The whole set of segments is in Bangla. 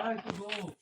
Ai, que bom!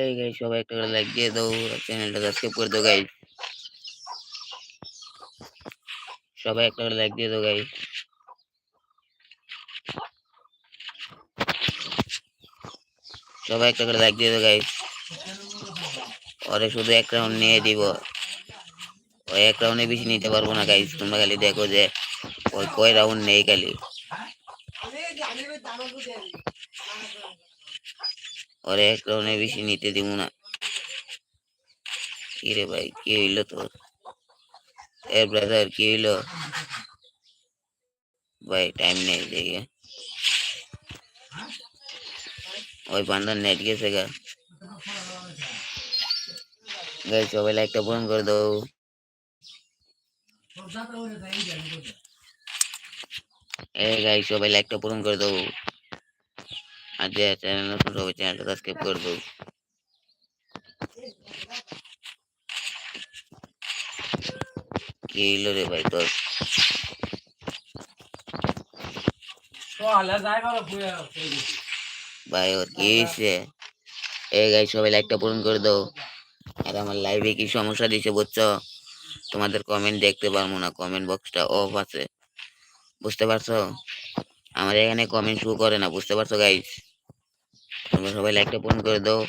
এই গাইস সবাই একটা করে লাইক দিয়ে দাও চ্যানেলটা সাবস্ক্রাইব করে দাও গাইস সবাই একটা করে লাইক দিয়ে দাও গাইস সবাই একটা করে লাইক দিয়ে গাইস ওরে শুধু এক রাউন্ড নিয়ে দিব। ওই এক রাউন্ডে বেশি নিতে পারব না গাইস তোমরা খালি দেখো যে ওই কয় রাউন্ড নেই খালি। ওরে এক রাউন্ডে বেশি নিতে দিব না। কি রে ভাই, কি হইল তোর? এ ব্রাদার কি হইল? ভাই টাইম নেই দেখে। ওই বান্দার নেট গেছে গা গাই সবাই লাইকটা পূরণ করে দাও এ গাই সবাই লাইকটা পূরণ করে দাও আর যে চ্যানেল নতুন সবাই চ্যানেলটা সাবস্ক্রাইব করে দাও কি হইল রে ভাই তোর ভাই ওর কি হয়েছে এই গাই সবাই লাইকটা পূরণ করে দাও। আর আমার লাইভে কি সমস্যা দিছে বুঝছ? তোমাদের কমেন্ট দেখতে পারব না কমেন্ট বক্সটা অফ আছে। বুঝতে পারছ? আমার এখানে কমেন্ট শো করে না বুঝতে পারছ গাইস তোমরা সবাই লাইকটা পূরণ করে দাও।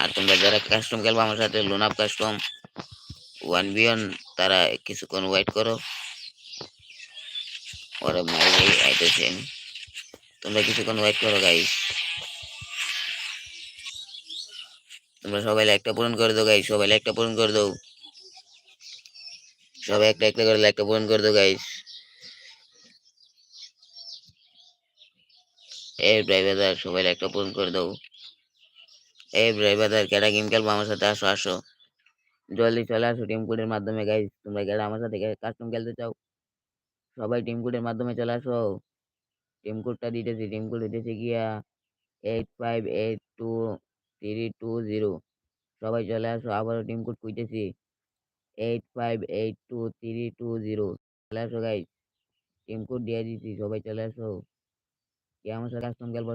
আর তোমরা যারা কাস্টম খেলব আমার সাথে লোন আপ কাস্টম ওয়ান বিয়ন তারা কিছুক্ষণ ওয়েট করো। ওরা মাইরে আইতেছে তোমরা কিছুক্ষণ ওয়েট করো গাইস তোমরা সবাই লাইকটা পূরণ করে দাও গাইস সবাই লাইকটা পূরণ করে দাও। সবাই একটা একটা করে লাইকটা পূরণ করে দাও গাইস এই ড্রাইভার সবাই লাইকটা পূরণ করে দাও। এই ড্রাইভার কেডা গেম খেলব? আমার সাথে আসো আসো। জলদি চলে আসো টিম কোডের মাধ্যমে গাইস তোমরা কেডা আমার সাথে কাস্টম খেলতে চাও? সবাই টিম কোডের মাধ্যমে চলে আসো। টিম কোডটা দিতেছি টিম কোড দিতেছি গিয়া। Eight five eight two three two zero সবাই চলে আসো, আবারও টিম কোড কইতেছি eight five eight two three two zero চলে আসো গাইস টিম কোড দিয়ে দিছি, সবাই চলে আসো। কে আমার সাথে কাস্টম খেলব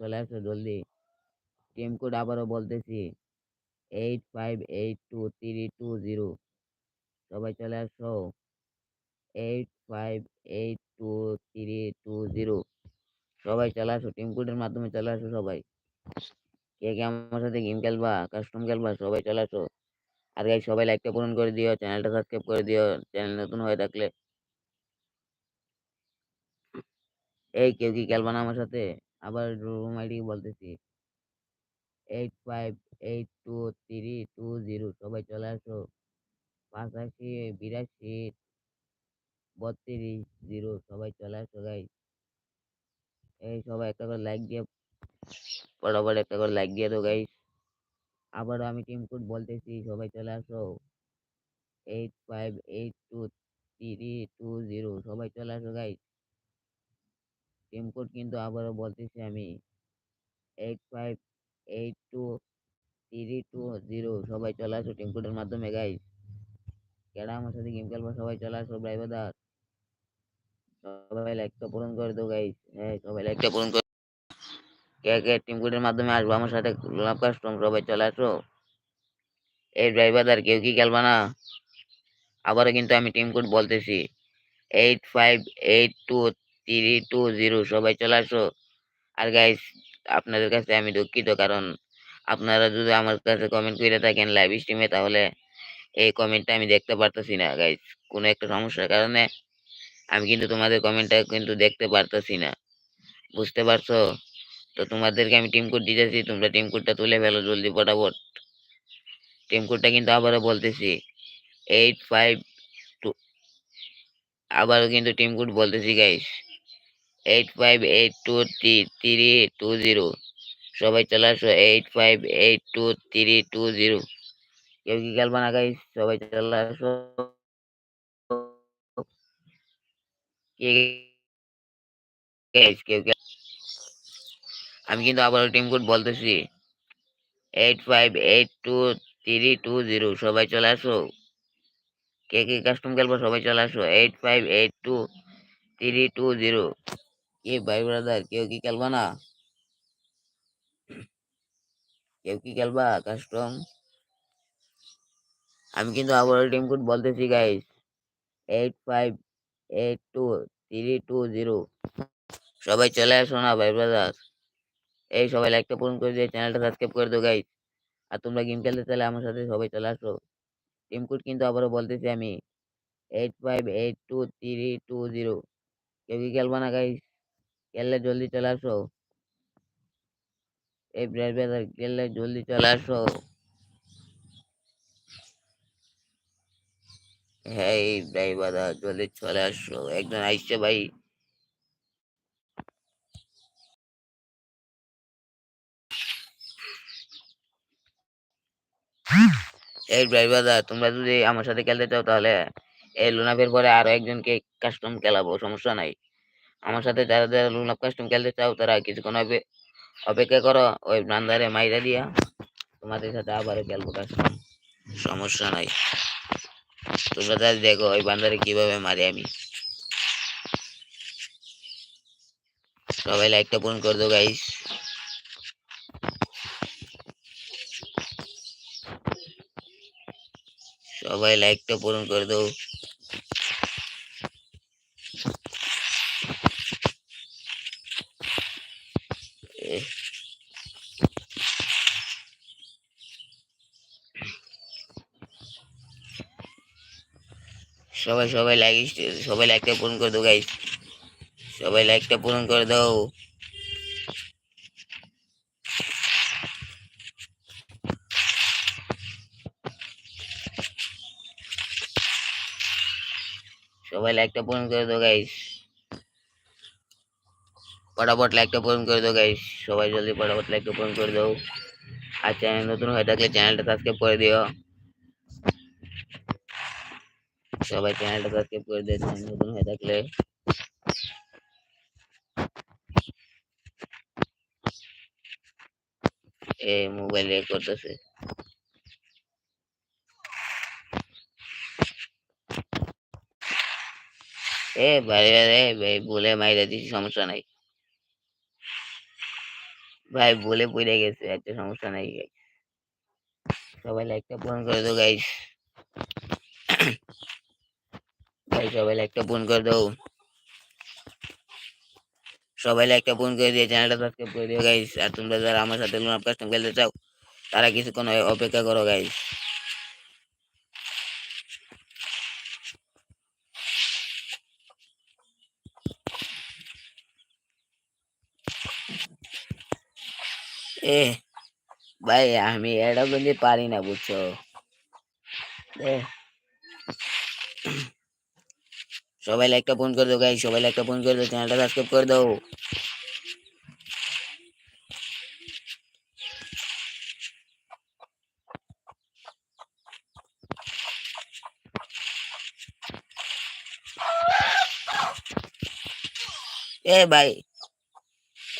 চলে আসো জলদি। টিম কোড আবারও বলতেছি eight five eight two three two zero সবাই চলে আসো eight five eight two three two zero সবাই চলে আসো টিম কোডের মাধ্যমে চলে আসো সবাই। কে কে আমার সাথে গেম খেলবা কাস্টম খেলবা, সবাই চলে আসো আর গাই সবাই লাইকটা পূরণ করে দিও চ্যানেলটা সাবস্ক্রাইব করে দিও চ্যানেল নতুন হয়ে থাকলে। এই কেউ কি খেলবা না আমার সাথে? আবার রুম আইডি বলতেছি। Eight five eight two three two zero সবাই চলে আসো। পাঁচাশি, বিরাশি, বত্রিশ জিরো সবাই চলে আসো গাই এই সবাই একটা করে লাইক দিয়ে বরাবর একটা করে লাইক দিয়ে দাও গাইস আবারও আমি টিম কোড বলতেছি, সবাই চলে আসো। Eight five eight two three two zero সবাই চলে আসো গাইস টিম কোড কিন্তু আবারও বলতেছি আমি eight five eight two three two zero সবাই চলে আসো টিম কোডের মাধ্যমে গাইস কেডা আমার সাথে গেম খেলব, সবাই চলে আসো ভাই বাদার সবাই লাইকটা পূরণ করে দাও গাইস হ্যাঁ সবাই লাইকটা পূরণ করে কে টিম কোডের মাধ্যমে আসব? আমার সাথে লাভ কাস্টম সবাই চলে আসো। এই ড্রাইভারদার কেউ কি খেলবা না? আবারও কিন্তু আমি টিম কোড বলতেছি। Eight five eight two three two zero সবাই চলে আসো। আর গাইস আপনাদের কাছে আমি দুঃখিত কারণ আপনারা যদি আমার কাছে কমেন্ট করে থাকেন লাইভ স্ট্রিমে তাহলে এই কমেন্টটা আমি দেখতে পারতেছি না গাইস কোনো একটা সমস্যার কারণে আমি কিন্তু তোমাদের কমেন্টটা কিন্তু দেখতে পারতেছি না। বুঝতে পারছ? তো তোমাদেরকে আমি টিম কোড দিতেছি, তোমরা টিম কোডটা তুলে ফেলো জলদি ফটাফট। টিম কোডটা কিন্তু আবারও বলতেছি এইট ফাইভ টু আবারও কিন্তু টিম কোড বলতেছি guys eight five eight two three two zero সবাই চলে আসো eight five eight two three two zero কেউ কি খেলবা না গাইস সবাই চলে আসো। কেউ আমি কিন্তু আবারও টিম কোড বলতেছি। Eight five eight two three two zero সবাই চলে আসো। কে কে কাস্টম খেলব সবাই চলে আসো। Eight five eight two three two zero কে ভাই ব্রাদার কেউ কি খেলবা না? কেউ কি খেলবা কাস্টম আমি কিন্তু আবার টিম কোড বলতেছি guys eight five eight two three two zero সবাই চলে আসো না ভাই ব্রাদার এই সবাই লাইকটা পূরণ করে দিয়ে চ্যানেলটা সাবস্ক্রাইব করে দাও গাইস আর তোমরা গেম খেলতে চাইলে আমার সাথে সবাই চলে আসো। টিম কোড কিন্তু আবারও বলতেছি আমি eight five eight two three two zero কেউ কি খেলবা না গাইস খেললে জলদি চলে আসো। এই ব্রাদার খেললে জলদি চলে আসো। হ্যাঁ এই বাদা জলদি চলে আসো। একজন আইসছে ভাই। এই ড্রাইভারদা তোমরা যদি আমার সাথে খেলতে চাও তাহলে এই লুনাপের পরে আরও একজনকে কাস্টম খেলাবো, সমস্যা নাই। আমার সাথে যারা যারা লুনাপ কাস্টম খেলতে চাও তারা কিছুক্ষণ অপেক্ষা করো, ওই ব্রান্দারে মাইরা দিয়া তোমাদের সাথে আবারও খেলব কাস্টম সমস্যা নাই। তোমরা তাহলে দেখো, ওই বান্দারে কীভাবে মারি আমি। সবাই লাইকটা পূরণ করে দো গাইস সবাই লাইকটা পূরণ করে দাও। সবাই সবাই লাইক সবাই লাইকটা পূরণ করে দাও গাইস সবাই লাইকটা পূরণ করে দাও সবাই লাইকটা পূরণ করে দাও গাইস ফটাফট লাইকটা পূরণ করে দাও গাইস সবাই জলদি ফটাফট লাইকটা পূরণ করে দাও আর চ্যানেল নতুন হয়ে থাকলে চ্যানেলটা সাবস্ক্রাইব করে দিও সবাই চ্যানেলটা সাবস্ক্রাইব করে দিও চ্যানেল নতুন হয়ে থাকলে এ মোবাইল এ করতেছে ভাই বলে সমস্যা নাই। ভাই বলে পড়ে গেছে, একটা সমস্যা নাই সবাই লাইকটা পূরণ করে দাও গাইস ভাই, সবাই লাইকটা পূরণ করে দাও। সবাই লাইকটা পূরণ করে দিয়ে চ্যানেলটা সাবস্ক্রাইব করে দিও গাইস আর তোমরা যারা আমার সাথে লোন কাস্টম খেলতে চাও, তারা কিছুক্ষণ অপেক্ষা করো গাইস এ ভাই আমি এটা বলতে পারি না বুঝছ এ সবাই লাইকটা ফোন করে দাও গাইস সবাই লাইকটা ফোন করে দাও চ্যানেলটা সাবস্ক্রাইব করে দাও এ ভাই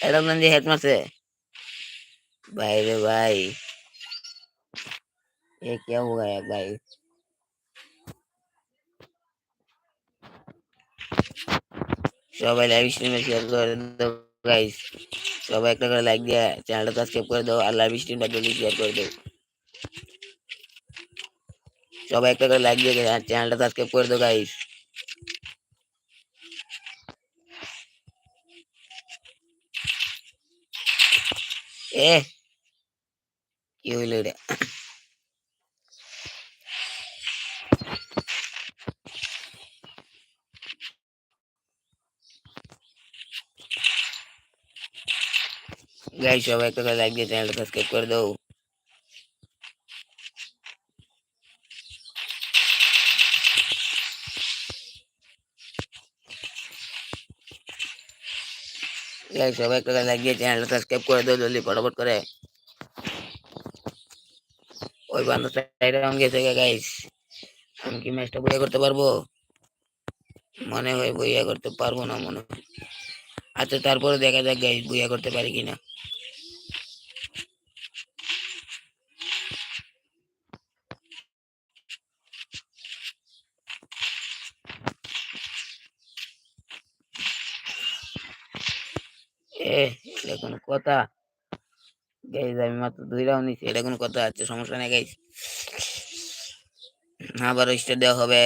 এটা বলতে হেড মারছে ভাই রে ভাই ये क्या हुआ है भाई সবাই লাইভ স্ট্রিমে শেয়ার করে দাও গাইস সবাই একটা করে লাইক দিয়ে চ্যানেলটা সাবস্ক্রাইব করে দাও আর লাইভ স্ট্রিমটা জলদি শেয়ার করে দাও সবাই একটা করে লাইক দিয়ে চ্যানেলটা সাবস্ক্রাইব করে দাও গাইস এ কি হইল এটা গাইস সবাই একটা করে লাইক দিয়ে চ্যানেলটা সাবস্ক্রাইব করে দাও গাইস সবাই একটা করে লাইক দিয়ে চ্যানেলটা সাবস্ক্রাইব করে দাও জলদি ফটাফট করে ওই বান্ধবটা রাউন্ড গেছে গাইস আমি কি ম্যাচটা বইয়া করতে পারব? মনে হয় বইয়া করতে পারব না মনে হয়। আচ্ছা তারপরে দেখা যাক গাইস বইয়া করতে পারি কিনা। এ কোনো কথা। গাইজ আমি মাত্র দুই রাউন্ড নিচ্ছি এটা কোনো কথা আছে, সমস্যা নেই গাইজ আবার স্টার দেওয়া হবে।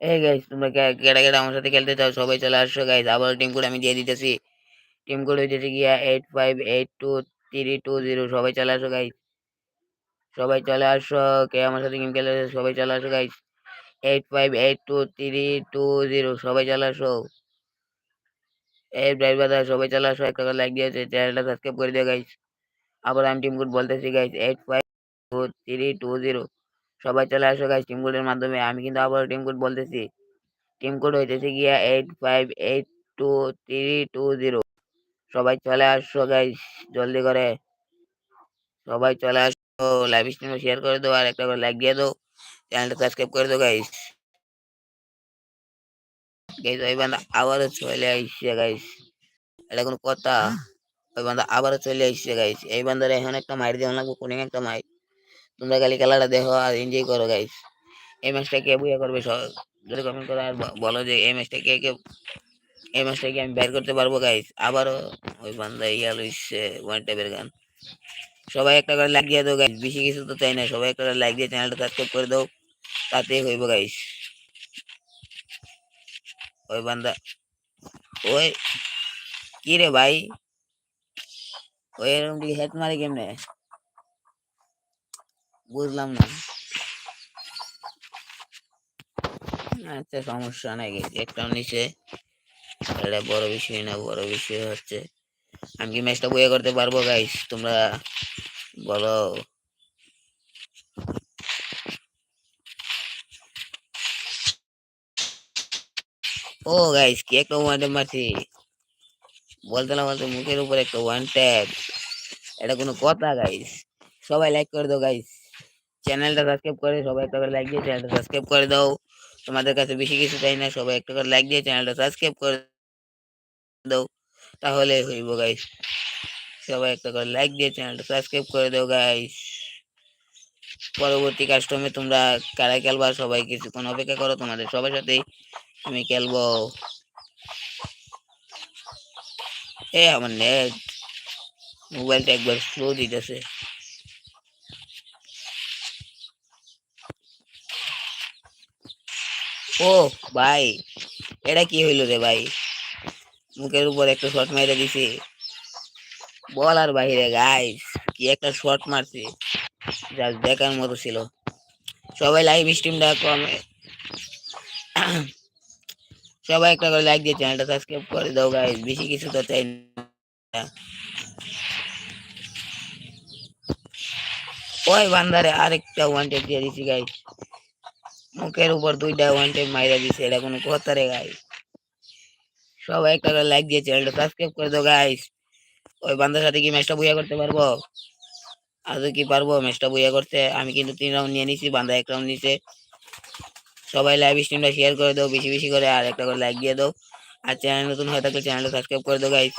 এই গাইজ তোমরা কে- কেডা কেডা আমার সাথে খেলতে চাও, সবাই চলে আসো গাইজ আবার টিম কোড আমি দিয়ে দিতেছি। টিম কোড হইতেছে গিয়া eight five eight two three two zero সবাই চলে আসো গাইজ সবাই চলে আসো, কে আমার সাথে গেম খেলে সবাই চলে আসো guys eight five eight two three two zero সবাই চলে আসো। এই ড্রাইভার দাদা সবাই চলে আসো, একটা লাইক দিয়েছে চ্যানেলটা সাবস্ক্রাইব করে দিও গাইজ আবার আমি টিম কোড বলতেছি guys eight five two three two zero সবাই চলে আসো গাইজ টিম কোডের মাধ্যমে। আমি কিন্তু আবার টিম কোড বলতেছি। টিম কোড হইতেছে গিয়া eight five eight two three two zero সবাই চলে আসো গাইজ জলদি করে। সবাই চলে আসো। লাইভ স্ট্রিমে শেয়ার করে দাও আর একটা করে লাইক দিয়ে দাও চ্যানেলটা সাবস্ক্রাইব করে দাও গাইজ গাইজ ওই বান্দা আবারও চলে আইসছে গাইজ এটা কোনো কথা। ওই বান্দা আবারও চলে আইসছে গাইজ এই বান্দার এখন একটা মাইর দেওয়া লাগবে কোনে একটা মাইর। তোমরা খালি খেলাটা দেখো আর এনজয় করো গাইজ এই ম্যাচটা কে বুয়া করবে সব? যদি কমেন্ট করো আর বলো যে এই ম্যাচটা কে কে এই ম্যাচটা কি আমি বের করতে পারব গাইজ আবারও ওই বান্দা ইয়া লইছে ওয়ান টাইপের গান। সবাই একটা করে লাইক দিয়ে দাও গাইজ বেশি কিছু তো চাই না, সবাই একটা করে লাইক দিয়ে চ্যানেলটা সাবস্ক্রাইব করে দাও, তাতেই হইব গাইজ ওই বান্দা, ওই, কি রে ভাই? ওই এরকম দিকে হেড মারে কেমনে? বুঝলাম না। আচ্ছা সমস্যা নাই একটা নিচে বড় বিষয় না, বড় বিষয় হচ্ছে আমি কি ম্যাচটা বইয়ে করতে পারব গাইস তোমরা বলো। ও গাইস কি একটা ওয়ান ট্যাপ মারছি। বলতে না বলতে মুখের উপর একটা ওয়ান ট্যাপ এটা কোনো কথা গাইস সবাই লাইক করে দাও গাইস চ্যানেলটা সাবস্ক্রাইব করে, সবাই একটা করে লাইক দিয়ে চ্যানেলটা সাবস্ক্রাইব করে দাও। তোমাদের কাছে বেশি কিছু চাই না, সবাই একটা করে লাইক দিয়ে চ্যানেলটা সাবস্ক্রাইব করে দাও। তাহলে হইব গাইস সবাই একটা করে লাইক দিয়ে চ্যানেলটা সাবস্ক্রাইব করে দাও গাইস পরবর্তী কাস্টমে তোমরা কারা খেলবা, সবাই কিছুক্ষণ অপেক্ষা করো, তোমাদের সবার সাথেই আমি খেলব। এ, আমার নেট মোবাইলটা একবার স্লো দিতেছে। ও, ভাই, এটা কি হইল রে ভাই? মুখের উপর একটা শট মেরে দিছে। বল আর বাইরে গাইস কি একটা শট মারছে। জাস্ট দেখার মতো ছিল। সবাই লাইভ স্ট্রিমটা কমে সবাই একটা করে লাইক দিয়ে চ্যানেলটা সাবস্ক্রাইব করে দাও গাইস বেশি কিছু তো চাই না। ওই বান্দারে আরেকটা ওয়ান টেপ দিয়ে দিছি গাইস মুখের উপর দুইটা ওয়ান টেপ মাইরা দিছে, এটা কোনো কথা রে গাইস সবাই একটা লাইক দিয়ে চ্যানেলটা সাবস্ক্রাইব করে দাও গাইস ওই বান্দার সাথে কি ম্যাচটা বুয়া করতে পারব? আজও কি পারব? ম্যাচটা বুয়া করতে আমি কিন্তু তিন রাউন্ড নিয়ে নিছি, বান্দা এক রাউন্ড নিছে। সবাই লাইভ স্ট্রিমটা শেয়ার করে দাও, বেশি বেশি করে, আর একটা করে লাইক দিয়ে দাও। আর চ্যানেল নতুন হয়ে থাকলে চ্যানেলটা সাবস্ক্রাইব করে দাও গাইস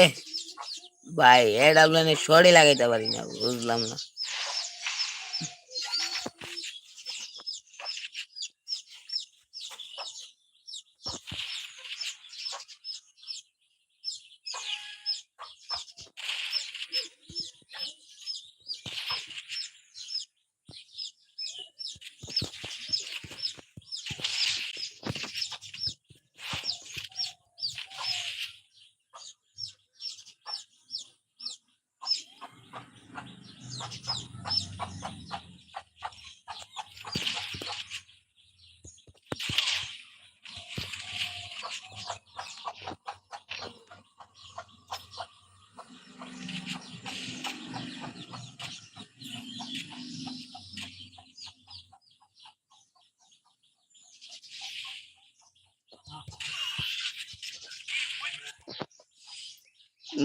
এ ভাই এটা আপনার শরীর লাগাইতে পারি না বুঝলাম না।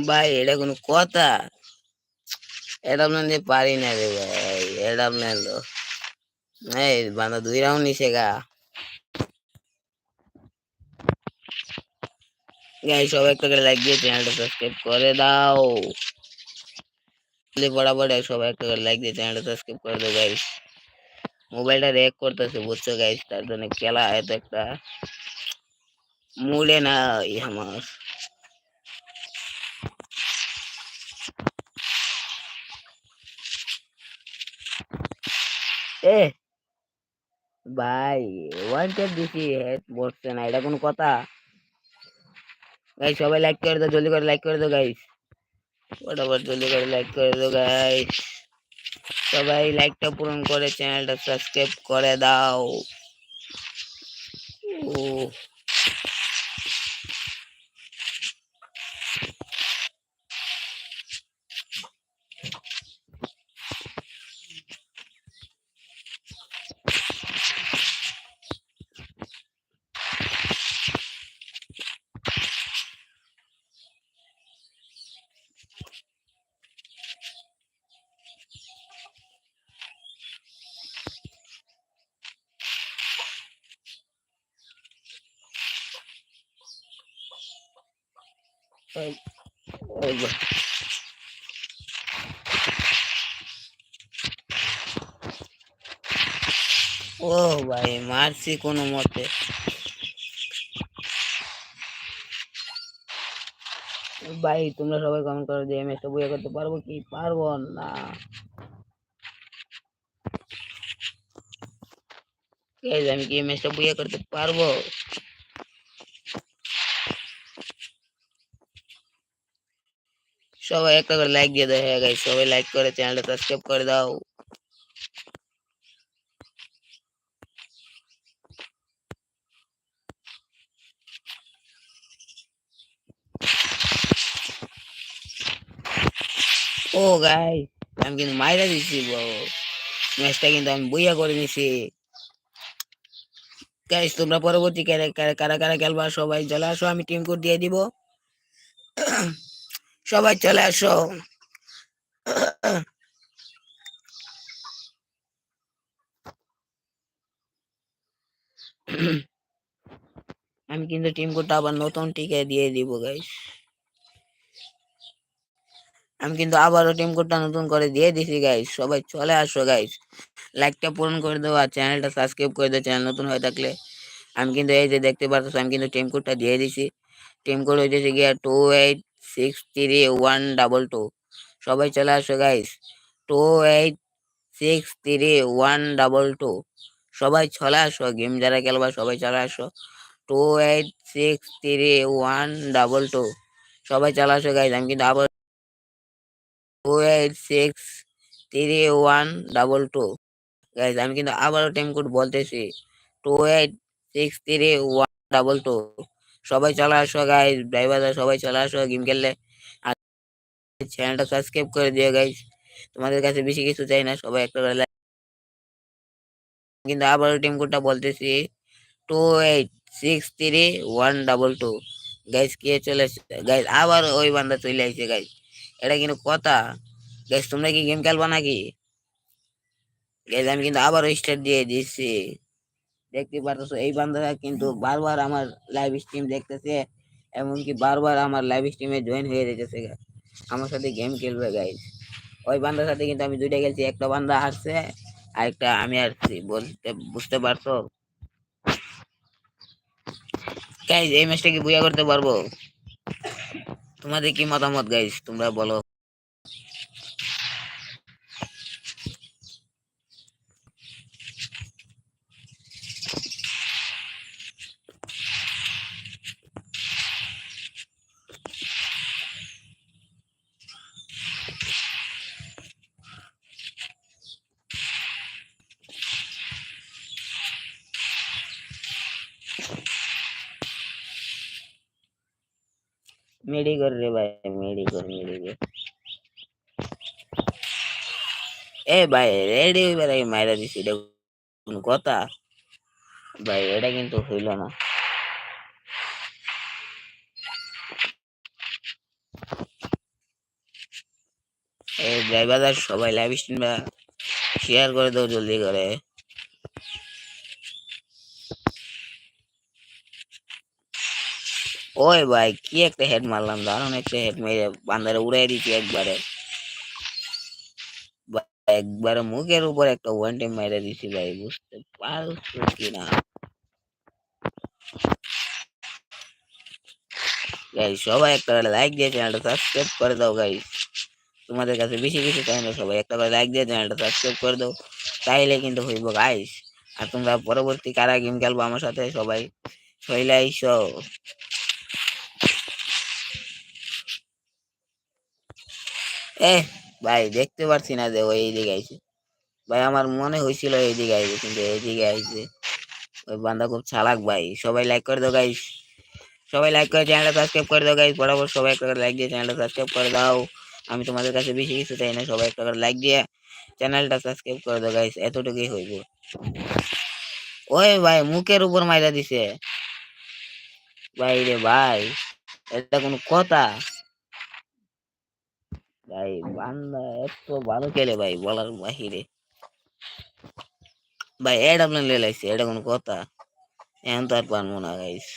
ভাই, এটা কোনো কথা। এটা আপনার পারি না রে ভাই, এটা আপনার এই, বান্দা দুই রাউন্ড নিছে গা। গাই সবাই একটা করে লাইক দিয়ে চ্যানেলটা সাবস্ক্রাইব করে দাও। বরাবর সবাই একটা করে লাইক দিয়ে চ্যানেলটা সাবস্ক্রাইব করে দাও গাইস মোবাইলটা রেক করতেছে, বুঝছ গাইস তার জন্য খেলা এত একটা মুডে না আমার। এ ভাই ওয়ান টেপ দিছি হেড বসছে না, এটা কোনো কথা। গাইস সবাই লাইক করে দাও, জলদি করে লাইক করে দাও গাইস ফটাফট জলদি করে লাইক করে দাও গাইস সবাই লাইকটা পূরণ করে চ্যানেলটা সাবস্ক্রাইব করে দাও। ও ও ভাই মারছি কোনো মতে। ভাই তোমরা সবাই কমেন্ট করো যে এমএসটা বইয়া করতে পারব কি? পারব না। আমি কি এমএসটা বইয়া করতে পারব? সবাই একটা করে লাইক দিয়ে দাও হ্যাঁ গাইস সবাই লাইক করে চ্যানেলটা সাবস্ক্রাইব করে দাও। ও গাই আমি কিন্তু মাইরা দিছি ম্যাচটা কিন্তু আমি বইয়া করে নিছি। গাইস তোমরা পরবর্তী কারা কারা কারা খেলবা, সবাই চলে আসো আমি টিম কোড দিয়ে দিব। সবাই চলে আসো। আমি কিন্তু টিম কোডটা আবার নতুন টিকে দিয়ে দিব গাইস আমি কিন্তু আবারও টিম কোডটা নতুন করে দিয়ে দিছি গাইস সবাই চলে আসো গাইস লাইকটা পূরণ করে দাও আর চ্যানেলটা সাবস্ক্রাইব করে দাও চ্যানেল নতুন হয়ে থাকলে। আমি কিন্তু এই যে দেখতে পাচ্ছ, আমি কিন্তু টিম কোডটা দিয়ে দিছি। টিম কোড হইতেছে গিয়া two eight six three one double two সবাই চলে আসো guys two eight six three one double two সবাই চলে আসো গেম যারা খেলবা সবাই চলে আসো। Two eight six three one double two সবাই চলে আসো গাইস আমি কিন্তু আবার two eight six three one double two guys আমি কিন্তু আবারও টাইম কোড বলতেছি। Two eight six three one double two সবাই চলে আসো গাইজ ড্রাইভাররা সবাই চলে আসো গেম খেললে। আর চ্যানেলটা সাবস্ক্রাইব করে দিও গাইজ তোমাদের কাছে বেশি কিছু চাই না, সবাই একটা কিন্তু আবারও টিম কোডটা বলতেছি two eight six three one double two guys কে চলে গাইস আবার ওই বান্দা চলে আসছে গাইস এটা কিন্তু কথা। গাইস তোমরা কি গেম খেলবা নাকি? গাইস আমি কিন্তু আবার স্টার্ট দিয়ে দিচ্ছি দেখতে পারতেছো, এই বান্দাটা কিন্তু বারবার আমার লাইভ স্ট্রিম দেখতেছে, এমনকি বারবার আমার লাইভ স্ট্রিমে জয়েন হয়ে যেতেছে আমার সাথে গেম খেলবে গাইস ওই বান্দার সাথে কিন্তু আমি দুইটা খেলছি, একটা বান্দা হারছে, আরেকটা আমি হারছি, বলতে, বুঝতে পারছ? গাইস এই ম্যাচটা কি বুয়া করতে পারব? তোমাদের কি মতামত গাইস তোমরা বলো। মেডি কর রে ভাই মেডি কর মেডি কর এ ভাই রেডি হইবার আগে মাইরা দিছি কোনো কথা ভাই এটা কিন্তু হইল না এই ড্রাইভার সবাই লাইভ স্ট্রিম শেয়ার করে দাও জলদি করে ওই ভাই কি একটা হেড মারলাম দারুণ একটা হেড মেরে বান্দারে উড়াই দিচ্ছি একবারে ভাই, একবারে মুখের উপর একটা ওয়ান টাইম মেরে দিছি ভাই বুঝতে পারছ কি না গাইস সবাই একটা লাইক দিয়ে চ্যানেলটা সাবস্ক্রাইব করে দাও গাইস তোমাদের কাছে বেশি কিছু চাই না সবাই একটা করে লাইক দিয়ে চ্যানেলটা সাবস্ক্রাইব করে দাও তাইলে কিন্তু হইব গাইস আর তোমরা পরবর্তী কারা গেম খেলব আমার সাথে সবাই চলে এ ভাই, দেখতে পারছি না যে ওই এইদিকে আইছে। ভাই, আমার মনে হয়েছিল এইদিকে আইবে, কিন্তু এইদিকে আইছে। ওই বান্দা খুব চালাক ভাই। সবাই লাইক করে দাও গাইস সবাই লাইক করে চ্যানেলটা সাবস্ক্রাইব করে দাও গাইস বরাবর সবাই একটা করে লাইক দিয়ে চ্যানেলটা সাবস্ক্রাইব করে দাও। আমি তোমাদের কাছে বেশি কিছু চাই না, সবাই একটা করে লাইক দিয়ে চ্যানেলটা সাবস্ক্রাইব করে দাও গাইস এতটুকুই হইব। ওই ভাই, মুখের উপর মাইরা দিছে। ভাই রে ভাই, এটা কোনো কথা। ভাই বান্দা এত ভালো খেলে ভাই, বলার বাহিরে। ভাই, এটা আপনার লেলাইছে এটা কোনো কথা। এখন তো আর পারব না গাইস